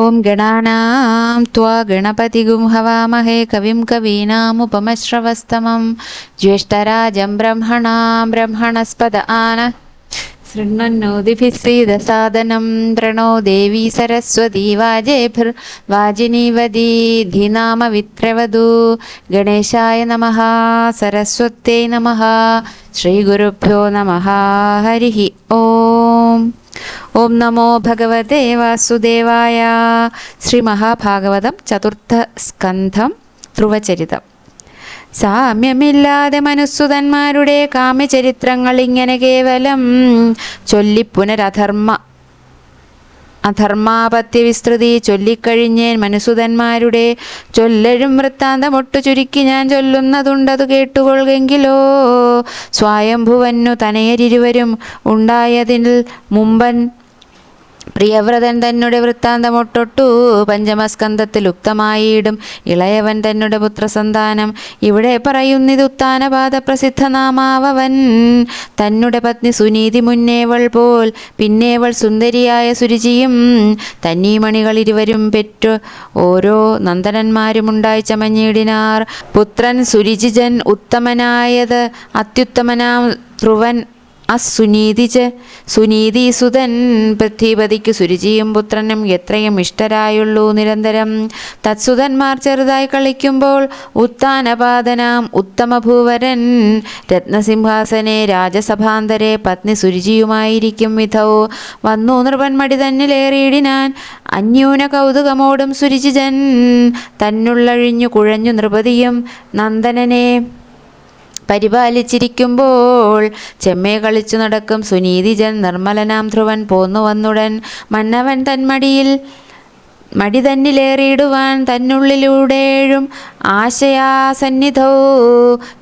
ॐ गणानां त्वा गणपतिगुं हवामहे कविं कवीनामुपमश्रवस्तमं ज्येष्ठराजं ब्रह्मणां ब्रह्मणस्पद आन शृण्वन्नोदिभिः श्रीदसादनं प्रणो देवी सरस्वती वाजेभिर्वाजिनीवदीधिनामवित्रवधू गणेशाय नमः सरस्वत्यै नमः श्रीगुरुभ्यो नमः हरिः ॐ ഓം നമോ ഭഗവതേ വാസുദേവായ ശ്രീ മഹാഭാഗവതം ചതുർത്ഥ സ്കന്ധം ധ്രുവചരിതം. സാമ്യമില്ലാതെ മനുസ്സുതന്മാരുടെ കാമ്യചരിത്രങ്ങൾ ഇങ്ങനെ കേവലം ചൊല്ലിപ്പുനരധർമ്മ അധർമാപത്യ വിസ്തൃതി ചൊല്ലിക്കഴിഞ്ഞേൻ മനുസുതന്മാരുടെ ചൊല്ലഴും വൃത്താന്തമൊട്ടു ചുരുക്കി ഞാൻ ചൊല്ലുന്നതുണ്ടതു കേട്ടുകൊള്ളുകെങ്കിലോ? സ്വയംഭുവന്നു തനയരിരുവരും ഉണ്ടായതിൽ മുമ്പൻ പ്രിയവ്രതൻ തന്നെ വൃത്താന്തമൊട്ടൊട്ടു പഞ്ചമസ്കന്ധത്തിൽ ഉക്തമായിടും. ഇളയവൻ തന്നെ പുത്രസന്താനം ഇവിടെ പറയുന്നിത് ഉത്താനപാത പ്രസിദ്ധനാമാവൻ തന്നെ പത്നി സുനീതി മുന്നേവൾ പോൽ പിന്നേവൾ സുന്ദരിയായ സുരുചിയും. തന്നീമണികൾ ഇരുവരും പെറ്റു ഓരോ നന്ദനന്മാരുമുണ്ടായി ചമഞ്ഞിടിനാർ. പുത്രൻ സുരുചിജൻ ഉത്തമനായത് അത്യുത്തമനാം ധ്രുവൻ അസുനീതിച സുനീതിസുതൻ പൃഥ്വിപതിക്ക് സുരുചിയും പുത്രനും എത്രയും ഇഷ്ടരായുള്ളൂ നിരന്തരം. തത്സുതന്മാർ ചെറുതായി കളിക്കുമ്പോൾ ഉത്താനപാതനാം ഉത്തമഭൂവരൻ. രത്നസിംഹാസനെ രാജസഭാന്തരെ പത്നി സുരുചിയുമായിരിക്കും വിധോ വന്നു നൃപന്മടി തന്നിലേറിയിടിനാൻ അന്യൂന കൗതുകമോടും സുരുചിജൻ. തന്നുള്ളഴിഞ്ഞു കുഴഞ്ഞു നൃപതിയും നന്ദനനെ പരിപാലിച്ചിരിക്കുമ്പോൾ ചെമ്മേ കളിച്ചു നടക്കും. സുനീതിജൻ നിർമ്മലനാം ധ്രുവൻ പോന്നു വന്നുടൻ. മന്നവൻ തന്മടിയിൽ മടി തന്നിലേറിയിടുവാൻ തന്നുള്ളിലൂടേഴും ആശയാസന്നിധോ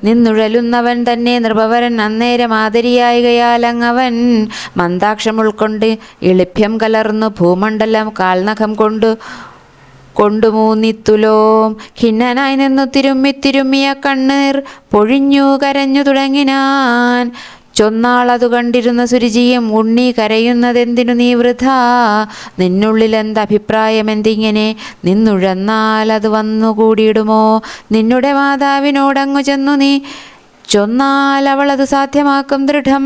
നിന്നുഴലുന്നവൻ തന്നെ നൃപവരൻ അന്നേരം ആദരിയായികയാലങ്ങവൻ. മന്ദാക്ഷം ഉൾക്കൊണ്ട് എളിഭ്യം കലർന്നു ഭൂമണ്ഡലം കാൽനഖം കൊണ്ടു കൊണ്ടുമൂന്നിത്തുലോം. ഖിന്നനായി നിന്നു തിരുമ്മി തിരുമ്മിയ കണ്ണീർ പൊഴിഞ്ഞു കരഞ്ഞു തുടങ്ങിനാൻ. ചൊന്നാളതു കണ്ടിരുന്ന സുരുചിയും ഉണ്ണി കരയുന്നതെന്തിനു നീ വൃഥ? നിന്നുള്ളിൽ എന്തഭിപ്രായം എന്തിങ്ങനെ? നിന്നുഴന്നാൽ അത് വന്നുകൂടിയിടുമോ? നിന്നുടെ മാതാവിനോടങ്ങു ചെന്നു നീ ചൊന്നാൽ അവൾ അത് സാധ്യമാക്കും ദൃഢം.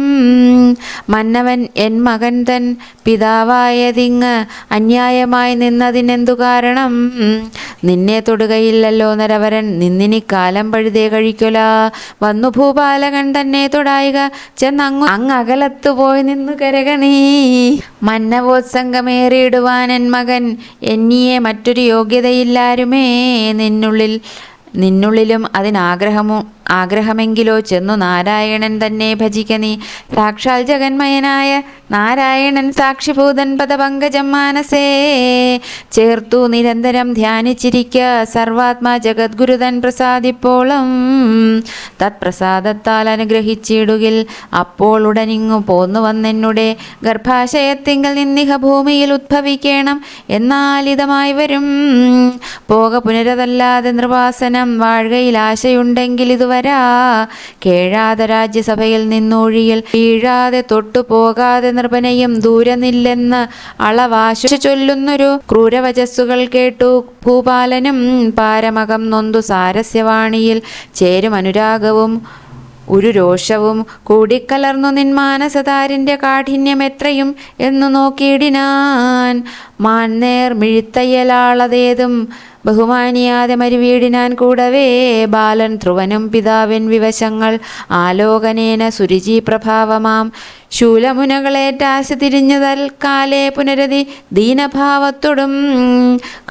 മന്നവൻ എൻ മകൻ തൻ പിതാവായതിങ്ങ് അന്യായമായി നിന്നതിനെന്തു കാരണം? നിന്നെ തൊടുകയില്ലല്ലോ നരവരൻ നിന്നിനി കാലം പഴുതേ കഴിക്കുല. വന്നു ഭൂപാലകൻ തന്നെ തൊടായിക ചെന്നങ്ങു അങ്ങകലത്തു പോയി നിന്നു കരകണീ. മന്നവോത്സംഗമേറിയിടുവാൻ എൻ മകൻ എന്നിയെ മറ്റൊരു യോഗ്യതയില്ലാരുമേ. നിന്നുള്ളിൽ നിന്നുള്ളിലും അതിനാഗ്രഹമോ ആഗ്രഹമെങ്കിലോ ചെന്നു നാരായണൻ തന്നെ ഭജിക്ക നീ. സാക്ഷാൽ ജഗന്മയനായ നാരായണൻ സാക്ഷിഭൂതൻ പദപങ്കജം മാനസേ. ചേർത്തു നിരന്തരം ധ്യാനിച്ചിരിക്ക സർവാത്മാ ജഗദ്ഗുരുതൻ പ്രസാദിപ്പോളം. തത്പ്രസാദത്താൽ അനുഗ്രഹിച്ചിടുകിൽ അപ്പോൾ ഉടനിങ്ങു പോന്നു വന്നെന്നുടെ ഗർഭാശയത്തിങ്കൽ നിന്നിഹ ഭൂമിയിൽ ഉദ്ഭവിക്കണം എന്നാൽ ഇതമായി വരും. പോക പുനരതല്ലാതെ നിർവാസനം വാഴുകയിൽ ആശയുണ്ടെങ്കിൽ ഇതുവരാ കേഴാതെ രാജ്യസഭയിൽ നിന്നൊഴിയിൽ വീഴാതെ തൊട്ടു പോകാതെ നൃപനയും ദൂരനില്ലെന്ന് അളവാശിച്ചു ചൊല്ലുന്നൊരു ക്രൂരവചസ്സുകൾ കേട്ടു ഭൂപാലനും പാരമകം നൊന്തു സാരസ്യവാണിയിൽ ചേരും അനുരാഗവും ഒരു രോഷവും കൂടിക്കലർന്നു നിൻ മാനസതാരിന്റെ കാഠിന്യം എത്രയും എന്നു നോക്കിയിടിനാൻ. മാന്നേർ മിഴുത്തയ്യലാളതേതും ബഹുമാനിയാതെ മരുവീടിനാൻ കൂടവേ ബാലൻ ധ്രുവനും പിതാവിൻ വിവശങ്ങൾ ആലോകനേന സുരുചി പ്രഭാവമാം. ശൂലമുനകളേറ്റാശ തിരിഞ്ഞു തൽക്കാലേ പുനരതി ദീനഭാവത്തോടും.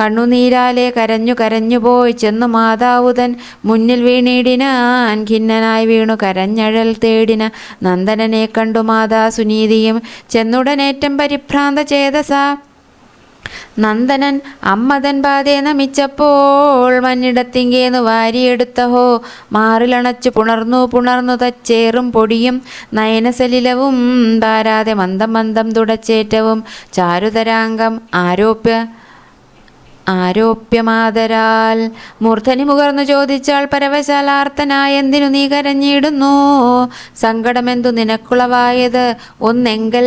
കണ്ണുനീരാലെ കരഞ്ഞു കരഞ്ഞു പോയി ചെന്നു മാതാവുതൻ മുന്നിൽ വീണിടിനാൻ ഖിന്നനായി വീണു കരഞ്ഞഴൽ തേടിന നന്ദനനെ കണ്ടു മാതാ സുനീതിയും ചെന്നുടനേറ്റം പരിഭ്രാന്ത ചേതസ നന്ദനൻ അമ്മതൻ പാതേ നമിച്ചപ്പോൾ മഞ്ഞിടത്തിങ്കേന്ന് വാരിയെടുത്തഹോ മാറിലണച്ചു പുണർന്നു പുണർന്നു തച്ചേറും പൊടിയും നയനസലിലവും താരാതെ മന്ദം മന്ദം തുടച്ചേറ്റവും ചാരുതരാംഗം ആരോപ്യ ആരോപ്യമാതരാൽ. മൂർധനി മുകർന്നു ചോദിച്ചാൽ പരവശാലാർത്ഥനായ എന്തിനു നീ കരഞ്ഞിടുന്നു? സങ്കടമെന്തു നിനക്കുളവായത്? ഒന്നെങ്കൽ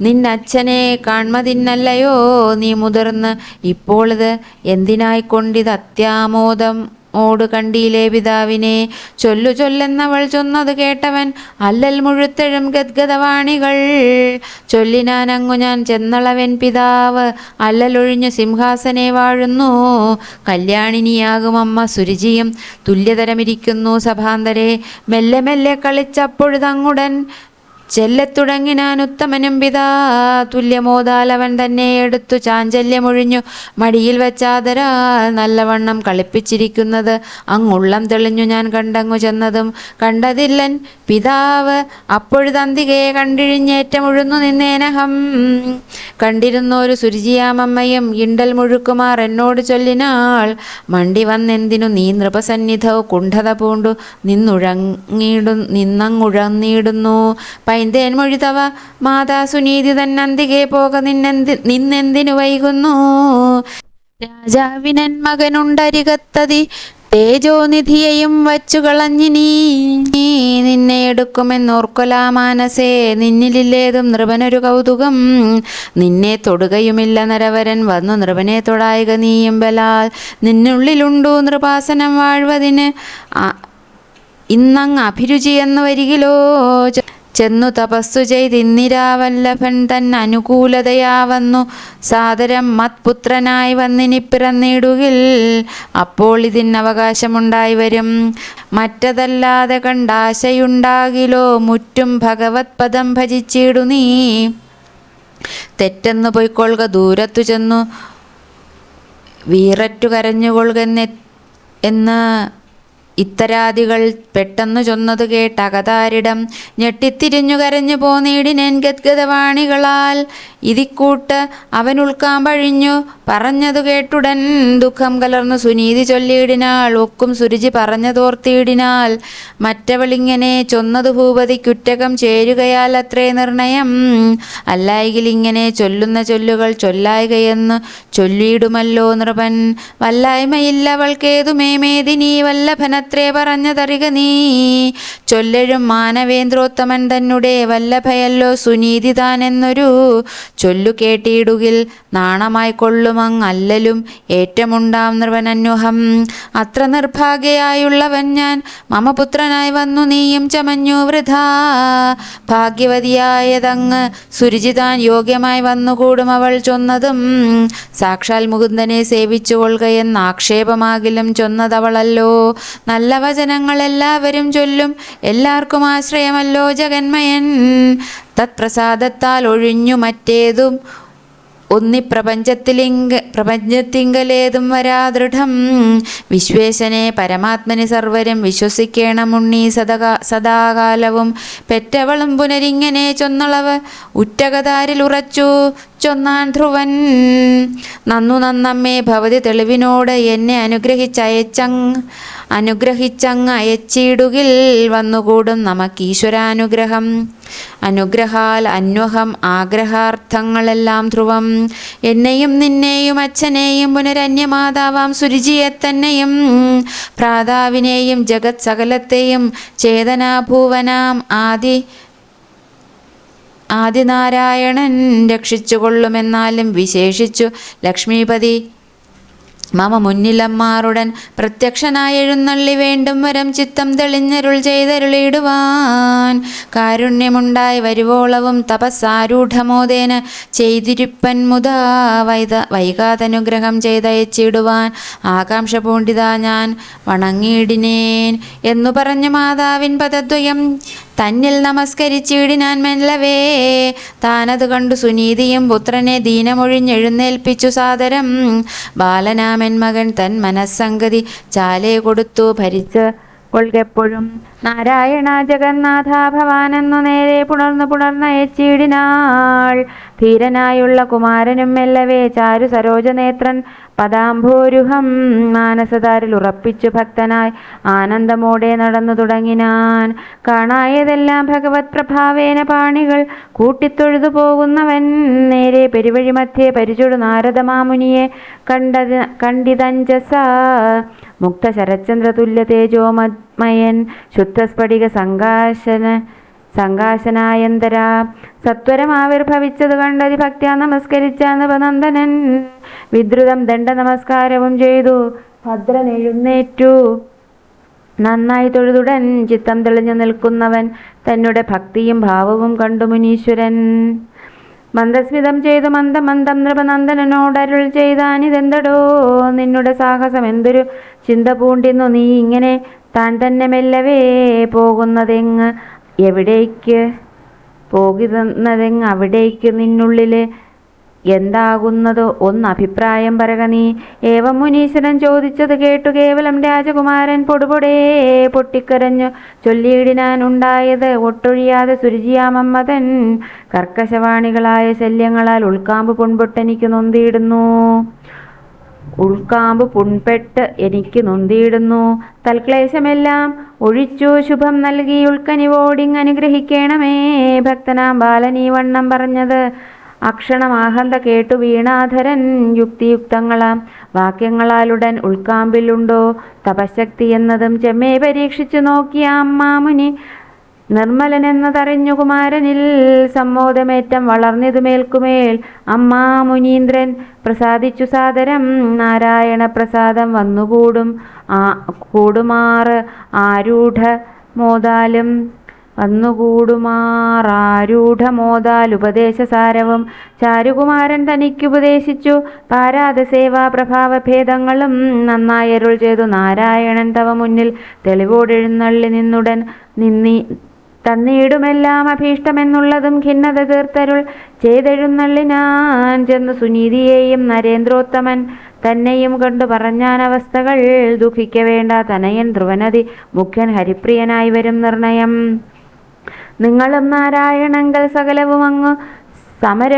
നിന്നച്ഛനെ കാൺമതിന്നല്ലയോ നീ മുതിർന്ന്. ഇപ്പോളിത് എന്തിനായിക്കൊണ്ടിത് അത്യാമോദം ഓട് കണ്ടീലേ പിതാവിനെ? ചൊല്ലു ചൊല്ലെന്നവൾ ചൊന്നത് കേട്ടവൻ അല്ലൽ മുഴുത്തഴും ഗദ്ഗതവാണികൾ ചൊല്ലിനാനങ്ങു ഞാൻ ചെന്നളവൻ പിതാവ് അല്ലലൊഴിഞ്ഞു സിംഹാസനെ വാഴുന്നു. കല്യാണിനിയാകും അമ്മ സുരുചിയും. തുല്യതരമിരിക്കുന്നു സഭാന്തരെ. മെല്ലെ മെല്ലെ കളിച്ചപ്പൊഴുതങ്ങുടൻ ചെല്ലത്തുടങ്ങിനാൻ ഉത്തമനും പിതാ. തുല്യമോതാലവൻ തന്നെ എടുത്തു ചാഞ്ചല്യമൊഴിഞ്ഞു. മടിയിൽ വെച്ചാതരാൽ നല്ലവണ്ണം കളിപ്പിച്ചിരിക്കുന്നത്. അങ്ങുള്ളം തെളിഞ്ഞു ഞാൻ കണ്ടങ്ങു ചെന്നതും കണ്ടതില്ലൻ പിതാവ് അപ്പോഴുതന്തികയെ കണ്ടിഴിഞ്ഞേറ്റമുഴുന്നു നിന്നേനഹം. കണ്ടിരുന്നൊരു സുരുചിയാമമ്മയും ഇണ്ടൽ മുഴുക്കുമാർ എന്നോട് ചൊല്ലിനാൾ മണ്ടി വന്നെന്തിനു നീ നൃപസന്നിധവും കുണ്ഠത പൂണ്ടു? നിന്നുഴങ്ങിയിടു നിന്നങ്ങുഴന്നിടുന്നു. പൈന്തേൻ മൊഴിതവ മാതാ സുനീതി തന്നന്തികെ പോക നിന്നെന്തി നിന്നെന്തിനു വൈകുന്നു? രാജാവിനൻ മകനുണ്ടരികത്തതി തേജോനിധിയെയും വച്ചു കളഞ്ഞിനീ നീ നിന്നെ എടുക്കുമെന്നോർക്കൊലാ മാനസേ. നിന്നിലില്ലേതും നൃപനൊരു കൗതുകം. നിന്നെ തൊടുകയുമില്ല നരവരൻ. വന്നു നൃപനെ തൊടായിക നീയും ബലാൽ നിന്നുള്ളിലുണ്ടു നൃപാസനം വാഴ്വതിന്. ഇന്നങ് അഭിരുചി എന്ന് വരികിലോ ചെന്നു തപസ്സു ചെയ്തിന്നിരാവല്ലഭൻ തൻ അനുകൂലതയാവന്നു. സാദരം മത്പുത്രനായി വന്നിനി പിറന്നിടുകിൽ അപ്പോൾ ഇതിന് അവകാശമുണ്ടായി വരും. മറ്റതല്ലാതെ കണ്ടാശയുണ്ടാകിലോ? മുറ്റും ഭഗവത് പദം ഭജിച്ചിടു നീ. തെറ്റെന്നു പൊയ്ക്കൊള്ളുക ദൂരത്തു ചെന്നു വീററ്റു കരഞ്ഞുകൊള്ളുക എന്ന് ഇത്തരാദികൾ പെട്ടെന്നു ചൊന്നതു കേട്ടകതാരിടം ഞെട്ടിത്തിരിഞ്ഞു കരഞ്ഞു പോന്നീടിനൻ ഗദ്ഗതവാണികളാൽ ഇതിക്കൂട്ട് അവൻ ഉൾക്കാമ്പഴിഞ്ഞു പറഞ്ഞതു കേട്ടുടൻ ദുഃഖം കലർന്നു സുനീതി ചൊല്ലിയിടിനാൾ. ഒക്കും സുരുചി പറഞ്ഞതോർത്തിയിടിനാൽ. മറ്റവളിങ്ങനെ ചൊന്നതു ഭൂപതി കുറ്റകം ചേരുകയാൽ അത്രേ നിർണയം. അല്ലായെങ്കിൽ ഇങ്ങനെ ചൊല്ലുന്ന ചൊല്ലുകൾ ചൊല്ലായികയെന്നു ചൊല്ലിയിടുമല്ലോ നൃപൻ. വല്ലായ്മയില്ലവൾക്കേതുമേ മേദിനി വല്ലഭനത്രേ പറഞ്ഞതറിക നീ. ചൊല്ലഴും മാനവേന്ദ്രോത്തമൻ തന്നെ വല്ലഭയല്ലോ സുനീതി താനെന്നൊരു ചൊല്ലു കേട്ടിയിടുകിൽ നാണമായി കൊള്ളുമങ് അല്ലലും ഏറ്റമുണ്ടാം നൃവനന്യുഹം അത്ര നിർഭാഗ്യയായുള്ളവൻ ഞാൻ മമപുത്രനായി വന്നു നീയും ചമഞ്ഞു വൃഥാ. ഭാഗ്യവതിയായതങ്ങ് സുരുചിതാൻ യോഗ്യമായി വന്നുകൂടും അവൾ ചൊന്നതും. സാക്ഷാൽ മുകുന്ദനെ സേവിച്ചു കൊള്ളുകയെന്ന് ആക്ഷേപമാകിലും ചൊന്നതവളല്ലോ. നല്ല വചനങ്ങൾ എല്ലാവരും ചൊല്ലും. എല്ലാവർക്കും ആശ്രയമല്ലോ ജഗന്മയൻ. തത്പ്രസാദത്താൽ ഒഴിഞ്ഞു മറ്റേതും. ഒന്നി പ്രപഞ്ചത്തിലിംഗ പ്രപഞ്ചത്തിങ്കലേതും വരാദൃഢം വിശ്വേശനെ പരമാത്മനി സർവരും വിശ്വസിക്കേണമുണ്ണി സദകാ സദാകാലവും. പെറ്റവളും പുനരിങ്ങനെ ചൊന്നളവ്. ഉറ്റകതാരിൽ ഉറച്ചു. ചൊന്നാൻ ധ്രുവൻ. നന്നു നന്നമ്മേ ഭവതി തെളിവിനോട് എന്നെ അനുഗ്രഹിച്ചയച്ചങ് അനുഗ്രഹിച്ചങ് അയച്ചിടുകിൽ വന്നുകൂടും നമുക്കീശ്വരാനുഗ്രഹം അനുഗ്രഹാൽ അന്വഹം ആഗ്രഹാർത്ഥങ്ങളെല്ലാം ധ്രുവം. എന്നെയും നിന്നെയും അച്ഛനെയും പുനരന്യമാതാവാം സുരുചിയെ തന്നെയും ഭ്രാതാവിനെയും ജഗത് സകലത്തെയും ചേതനാഭൂവനാം ആദി ആദിനാരായണൻ രക്ഷിച്ചുകൊള്ളുമെന്നാലും വിശേഷിച്ചു ലക്ഷ്മീപതി. മമ മുന്നിലമ്മാറുടൻ പ്രത്യക്ഷനായി എഴുന്നള്ളി വേണ്ടും വരം ചിത്തം തെളിഞ്ഞരുൾ ചെയ്തരുളിയിടുവാൻ. കാരുണ്യമുണ്ടായി വരുവോളവും തപസ്സാരൂഢമോദേന ചെയ്തിരിപ്പൻ മുതാ വൈത വൈകാതനുഗ്രഹം ചെയ്തയച്ചിടുവാൻ. ആകാംക്ഷ പൂണ്ടിതാ ഞാൻ വണങ്ങിയിടിനേൻ എന്നു പറഞ്ഞു മാതാവിൻ പദദ്വയം തന്നിൽ നമസ്കരിച്ചിടിനാൻ മെല്ലവേ താനത് കണ്ടു സുനീതിയും പുത്രനെ ദീനമൊഴിഞ്ഞെഴുന്നേൽപ്പിച്ചു സാദരം. ബാലനാമൻ മകൻ തൻ മനസ്സംഗതി ചാലേ കൊടുത്തു ഭരിച്ച് കൊൾകെപ്പോഴും നാരായണ ജഗന്നാഥ ഭവാനെന്നു നേരെ പുണർന്നു പുണർന്നയച്ചിടിനാൾ ധീരനായുള്ള കുമാരനും മെല്ലവേ ചാരു സരോജനേത്രൻ പദാംഭോരുഹം മാനസതാരിൽ ഉറപ്പിച്ചു ഭക്തനായി ആനന്ദമോടെ നടന്നു തുടങ്ങിനാൻ. കാണായതെല്ലാം ഭഗവത് പ്രഭാവേന പാണികൾ കൂട്ടിത്തൊഴുതു പോകുന്നവൻ നേരെ പെരുവഴി മധ്യേ പരിചുടു നാരദമാമുനിയെ കണ്ടത് കണ്ടിതഞ്ചസ. മുക്ത തുല്യ തേജോമയൻ ശുദ്ധസ്ഫടിക സങ്കാശന സംഘാശനായന്തര. സത്വരം ആവിർഭവിച്ചത് കണ്ടതി ഭക്ത്യാ നമസ്കരിച്ച നവനന്ദനൻ. വിദ്രുതം ദണ്ഡ നമസ്കാരവും ചെയ്തു. ഭദ്രൻ എഴുന്നേറ്റു. നന്നായി തൊഴുതുടൻ ചിത്തം തെളിഞ്ഞു നിൽക്കുന്നവൻ തന്നുടെ ഭക്തിയും ഭാവവും കണ്ടു മുനീശ്വരൻ. മന്ദസ്മിതം ചെയ്തു മന്ദം മന്ദം നൃപനന്ദനോടരുൾ ചെയ്താനിതെന്തടോ? നിന്നുടെ സാഹസം എന്തൊരു ചിന്ത പൂണ്ടിന്നു. നീ ഇങ്ങനെ താൻ തന്നെ മെല്ലവേ പോകുന്നതെങ്ങ്? എവിടേക്ക്? പോകുന്നതെങ്ങ് അവിടേക്ക് നിന്നുള്ളിൽ എന്താകുന്നതോ? ഒന്ന് അഭിപ്രായം പറക നീ. ഏവം മുനീശ്വരൻ ചോദിച്ചത് കേട്ടു കേവലം രാജകുമാരൻ പൊടുപൊടേ പൊട്ടിക്കരഞ്ഞു. ചൊല്ലിയിടിനാൻ ഉണ്ടായത് ഒട്ടൊഴിയാതെ സുരുചിയാമമ്മതൻ കർക്കശവാണികളായ ശല്യങ്ങളാൽ ഉൾക്കാമ്പ് പൊൺപൊട്ടെനിക്ക് നൊന്തിയിടുന്നു. ഉൾക്കാമ്പ് പുൺപെട്ട് എനിക്ക് നൊന്തിയിടുന്നു. തൽക്ലേശമെല്ലാം ഒഴിച്ചു ശുഭം നൽകി ഉൾക്കനിവോടിങ് അനുഗ്രഹിക്കണമേ. ഭക്തനാം ബാലനീ വണ്ണം പറഞ്ഞത് അക്ഷണമാഹന്ത കേട്ടു വീണാധരൻ. യുക്തിയുക്തങ്ങളാം വാക്യങ്ങളാലുടൻ ഉൾക്കാമ്പിലുണ്ടോ? തപശക്തി എന്നതും ചെമ്മേ പരീക്ഷിച്ചു നോക്കിയ അമ്മാമുനി നിർമ്മലനെന്നതറിഞ്ഞു കുമാരനിൽ സമ്മോദമേറ്റം വളർന്നിതു മേൽക്കുമേൽ അമ്മാ മുനീന്ദ്രൻ പ്രസാദിച്ചു സാദരം നാരായണ പ്രസാദം വന്നുകൂടും ആ കൂടുമാറ് ആരൂഢ മോദാൽ ഉപദേശസാരവും ചാരുകുമാരൻ തനിക്കുപദേശിച്ചു പാരാത സേവാ പ്രഭാവ ഭേദങ്ങളും നന്നായരുൾ ചെയ്തു. നാരായണൻ തവ മുന്നിൽ തെളിവോടെഴുന്നള്ളി നിന്നുടൻ നിന്നി തന്നീടുമെല്ലാം അഭീഷ്ടമെന്നുള്ളതും ഖിന്നത തീർത്തരുൾ ചെയ്തെഴുന്നള്ളിനാൻ ചെന്ന് സുനീതിയെയും നരേന്ദ്രോത്തമൻ തന്നെയും കണ്ടു പറഞ്ഞാൻ അവസ്ഥകൾ ദുഃഖിക്ക വേണ്ട തനയൻ ധ്രുവനതി മുഖ്യൻ ഹരിപ്രിയനായി വരും നിർണയം. നിങ്ങളും നാരായണങ്കൽ സകലവും അങ്ങ് സമര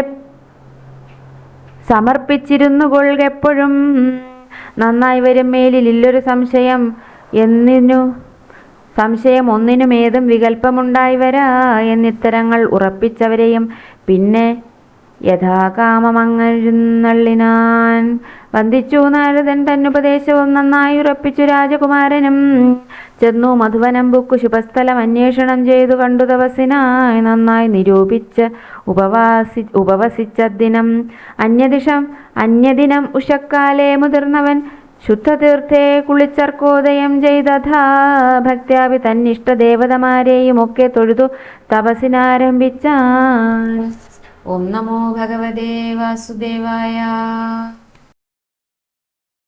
സമർപ്പിച്ചിരുന്നു കൊള്ളെപ്പോഴും നന്നായി വരും മേലിൽ ഇല്ലൊരു സംശയം എന്നിനു സംശയം ഒന്നിനും ഏതും വികല്പമുണ്ടായി വരാ എന്നിത്തരങ്ങൾ ഉറപ്പിച്ചവരെയും പിന്നെ യഥാകാമമങ്ങരുന്നള്ളിനാൻ വന്ദിച്ചു നാരദൻ തന്നുപദേശവും നന്നായി ഉറപ്പിച്ചു രാജകുമാരനും. ചെന്നു മധുവനം ബുക്കു ശുഭസ്ഥലം അന്വേഷണം ചെയ്തു കണ്ടു തപസ്സിനായി നന്നായി നിരൂപിച്ച് ഉപവാസി ഉപവസിച്ച ദിനം. അന്യദിഷം അന്യദിനം ഉഷക്കാലേ മുതിർന്നവൻ ശുദ്ധതീർത്ഥേ കുളിച്ചർക്കോദയം ചെയ്തഥാ. ഭക്ത്യാവി തന്നിഷ്ടദേവതമാരെയും ഒക്കെ തൊഴുതു തപസിനാരംഭിച്ച ഓം നമോ ഭഗവതേ വാസുദേവായ.